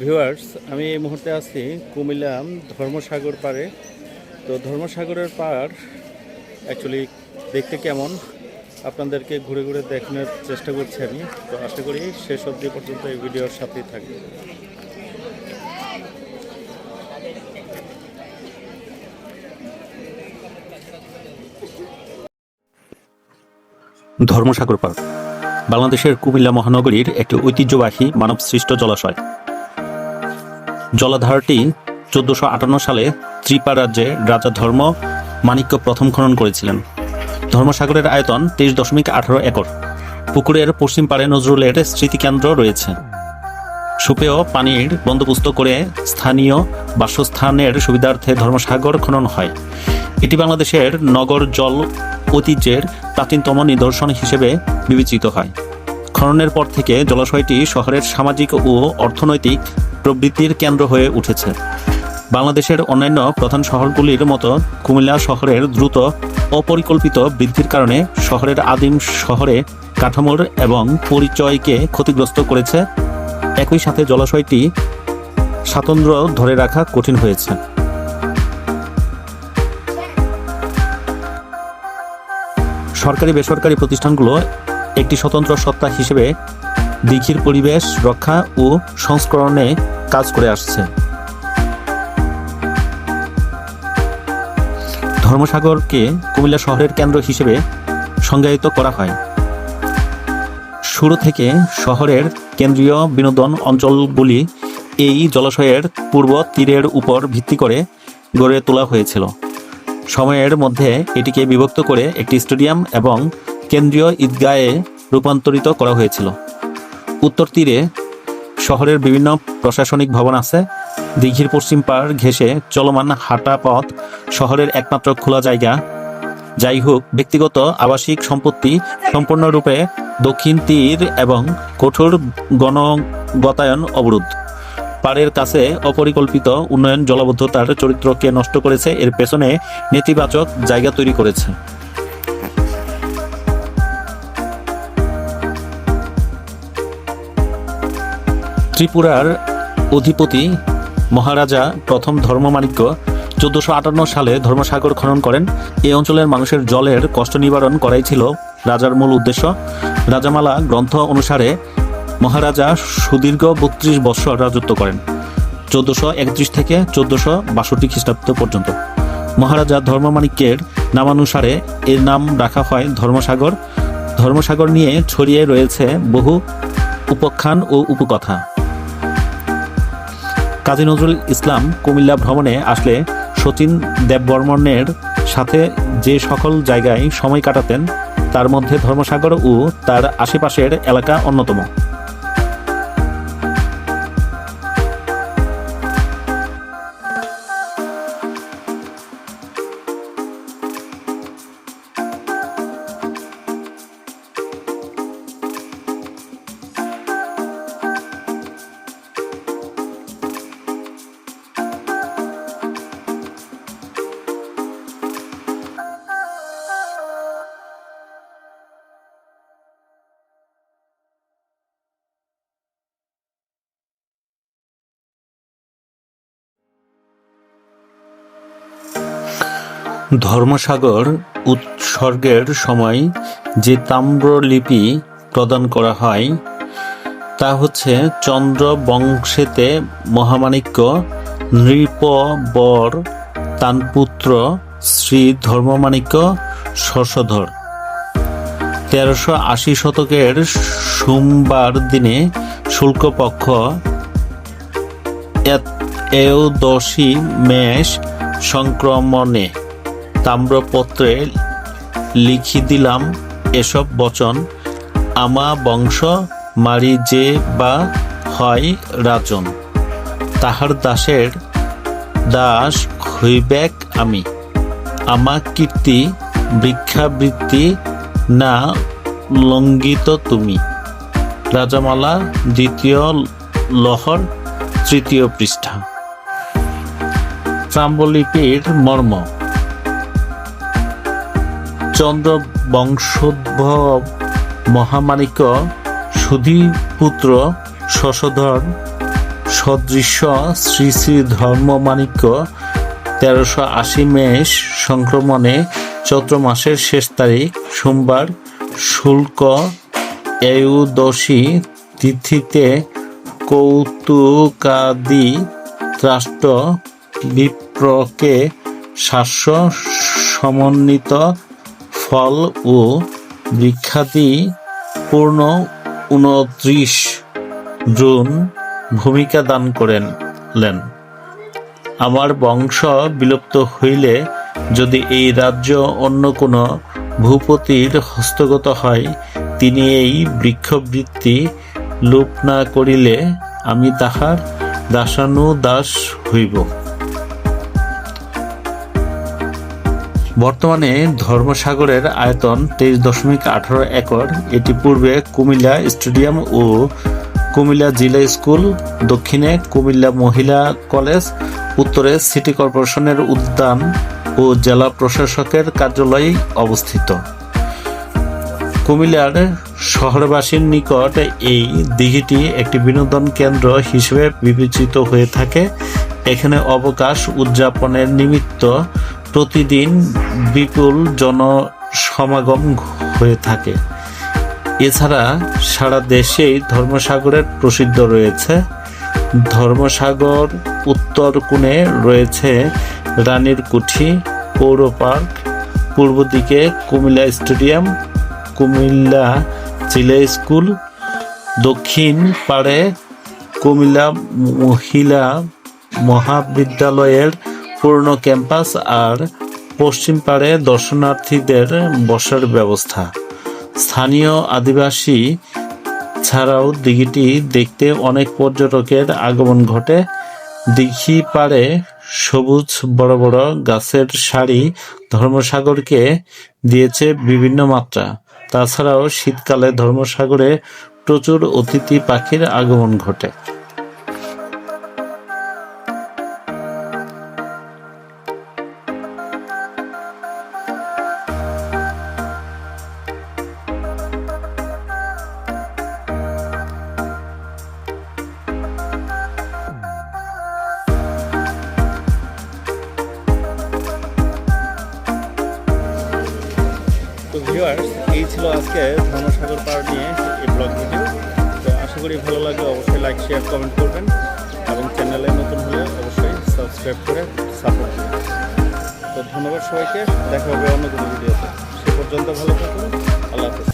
Viewers আমি এই মুহূর্তে আছি কুমিল্লা ধর্মসাগর পাড়ে। তো ধর্মসাগরের পাড় অ্যাকচুয়ালি দেখতে কেমন? আপনাদেরকে ঘুরে ঘুরে দেখানোর চেষ্টা করছি আমি। তো আশা করি শেষ অবধি পর্যন্ত এই ভিডিওর সাথেই থাকবে ধর্মসাগর পার্ক বাংলাদেশের কুমিল্লা মহানগরীর একটি ঐতিহ্যবাহী মানবসৃষ্ট জলাশয়। জলাধারটি চোদ্দশো আটান্ন সালে ত্রিপা রাজ্যে রাজা ধর্ম মাণিক্য প্রথম খনন করেছিলেন। ধর্মসাগরের আয়তন তেইশ দশমিক আঠারো একর। পুকুরের পশ্চিম পাড়ে নজরুলের স্মৃতিকেন্দ্র রয়েছে। সুপেয় পানির বন্দোবস্ত করে স্থানীয় বাসস্থানের সুবিধার্থে ধর্মসাগর খনন হয়। এটি বাংলাদেশের নগর জল ঐতিহ্যের প্রাচীনতম নিদর্শন হিসেবে বিবেচিত হয়। খননের পর থেকে জলাশয়টি শহরের সামাজিক ও অর্থনৈতিক প্রবৃত্তির কেন্দ্র হয়ে উঠেছে। বাংলাদেশের অন্যান্য প্রধান শহরগুলির মতো কুমিল্লা শহরের দ্রুত, অপরিকল্পিত বৃদ্ধির কারণে শহরের আদিম শহরে কাঠামোর এবং পরিচয়কে ক্ষতিগ্রস্ত করেছে। একই সাথে জলাশয়টি স্বাতন্ত্র্য ধরে রাখা কঠিন হয়েছে। সরকারি বেসরকারি প্রতিষ্ঠানগুলো একটি স্বতন্ত্র সত্তা হিসেবে দীঘির পরিবেশ রক্ষা ও সংস্করণে কাজ করে আসছে। ধর্মসাগরকে কুমিল্লা শহরের কেন্দ্র হিসেবে সংজ্ঞায়িত করা হয়। শুরু থেকে শহরের কেন্দ্রীয় বিনোদন অঞ্চলগুলি এই জলাশয়ের পূর্ব তীরের উপর ভিত্তি করে গড়ে তোলা হয়েছিল। সময়ের মধ্যে এটিকে বিভক্ত করে একটি স্টেডিয়াম এবং কেন্দ্রীয় ঈদগাহে রূপান্তরিত করা হয়েছিল। উত্তর তীরে শহরের বিভিন্ন প্রশাসনিক ভবন আছে। দিঘির পশ্চিম পাড় ঘেঁষে চলমান হাঁটা পথ শহরের একমাত্র খোলা জায়গা। যাই হোক, ব্যক্তিগত আবাসিক সম্পত্তি সম্পূর্ণরূপে দক্ষিণ তীর এবং কঠোর গণগতায়ন অবরোধ। পাড়ের কাছে অপরিকল্পিত উন্নয়ন জলাবদ্ধতার চরিত্রকে নষ্ট করেছে, এর পেছনে নেতিবাচক জায়গা তৈরি করেছে। ত্রিপুরার অধিপতি মহারাজা প্রথম ধর্মমাণিক্য চোদ্দশো আটান্ন সালে ধর্মসাগর খনন করেন। এই অঞ্চলের মানুষের জলের কষ্ট নিবারণ করাই ছিল রাজার মূল উদ্দেশ্য। রাজামালা গ্রন্থ অনুসারে মহারাজা সুদীর্ঘ বত্রিশ বৎসর রাজত্ব করেন, চোদ্দশো একত্রিশ থেকে চোদ্দশো বাষট্টি খ্রিস্টাব্দ পর্যন্ত। মহারাজা ধর্মমাণিক্যের নামানুসারে এর নাম রাখা হয় ধর্মসাগর। ধর্মসাগর নিয়ে ছড়িয়ে রয়েছে বহু উপখ্যান ও উপকথা। কাজী নজরুল ইসলাম কুমিল্লা ভ্রমণে আসলে শচীন দেববর্মনের সাথে যে সকল জায়গায় সময় কাটাতেন, তার মধ্যে ধর্মসাগর ও তার আশেপাশের এলাকা অন্যতম। ধর্মসাগর উৎসর্গের সময় যে তাম্রলিপি প্রদান করা হয়, তা হচ্ছে চন্দ্র বংশেতে মহামাণিক্য নৃপবর তানপুত্র শ্রী ধর্মমাণিক্য শশধর। তেরোশো আশি শতকের সোমবার দিনে শুল্কপক্ষ এওদশী মেষ সংক্রমণে তাম্রপত্রে লিখি দিলাম এসব বচন, আমা বংশ মারি যে বা হয় রাজন, তাহার দাসের দাস হইবেক আমি। আমা কীর্তি বৃক্ষাবৃত্তি না লঙ্ঘিত তুমি রাজামালা, দ্বিতীয় লহর, তৃতীয় পৃষ্ঠা। তাম্রলিপির মর্ম। চন্দ্র বংশোদ্ভব মহামাণিক্য সুধীপুত্র শশধর সদৃশ্য শ্রী শ্রী ধর্মমাণিক্য তেরোশো আশি মেষ সংক্রমণে চৈত্র মাসের শেষ তারিখ সোমবার শুল্ক এয়ুদশী তিথিতে কৌতুকাদি রাষ্ট্র বিপ্রকে শাস্য সমন্বিত ফল ও বৃক্ষাদি পূর্ণ উনত্রিশ জুন ভূমিকা দান করেন আমার বংশ বিলুপ্ত হইলে যদি এই রাজ্য অন্য কোনো ভূপতির হস্তগত হয়, তিনি এই বৃক্ষবৃত্তি লোপ না করিলে আমি তাহার দাসানুদাস হইব। বর্তমানে ধর্মসাগরের আয়তন তেইশ দশমিক আঠারো একর। এটি পূর্বে কুমিল্লা স্টেডিয়াম ও কুমিল্লা জিলা স্কুল, দক্ষিণে কুমিল্লা মহিলা কলেজ, উত্তরে সিটি কর্পোরেশনের উদ্যান ও জেলা প্রশাসকের কার্যালয় অবস্থিত। কুমিল্লার শহরবাসীর নিকট এই দিঘিটি একটি বিনোদন কেন্দ্র হিসেবে বিবেচিত হয়ে থাকে। এখানে অবকাশ উদযাপনের নিমিত্ত প্রতিদিন বিপুল জনসমাগম হয়ে থাকে। এছাড়া সারা দেশেই ধর্মসাগরের প্রসিদ্ধ রয়েছে। ধর্মসাগর উত্তর কোণে রয়েছে রানীর কুঠি, পৌর পার্ক, পূর্ব দিকে কুমিল্লা স্টেডিয়াম, কুমিল্লা জিলা স্কুল, দক্ষিণ পাড়ে কুমিল্লা মহিলা মহাবিদ্যালয়ের পূর্ণ ক্যাম্পাস আর পশ্চিম পাড়ে দর্শনার্থীদের বসার ব্যবস্থা। স্থানীয় আদিবাসী ছাড়াও দিঘিটি দেখতে অনেক পর্যটকের আগমন ঘটে। দিঘি পাড়ে সবুজ বড় বড় গাছের সারি ধর্মসাগরকে দিয়েছে বিভিন্ন মাত্রা। তাছাড়াও শীতকালে ধর্মসাগরে প্রচুর অতিথি পাখির আগমন ঘটে। আজকে ধর্মসাগর পাড় নিয়ে এই ব্লগ ভিডিও তো আশা করি ভালো লাগলে অবশ্যই লাইক শেয়ার কমেন্ট করবেন। এবং চ্যানেলে নতুন হলে অবশ্যই সাবস্ক্রাইব করে সাপোর্ট করবেন। তো ধন্যবাদ সবাইকে। দেখা হবে অন্য কোনো ভিডিওতে সে পর্যন্ত ভালো থাকুন। আল্লাহ হাফেজ।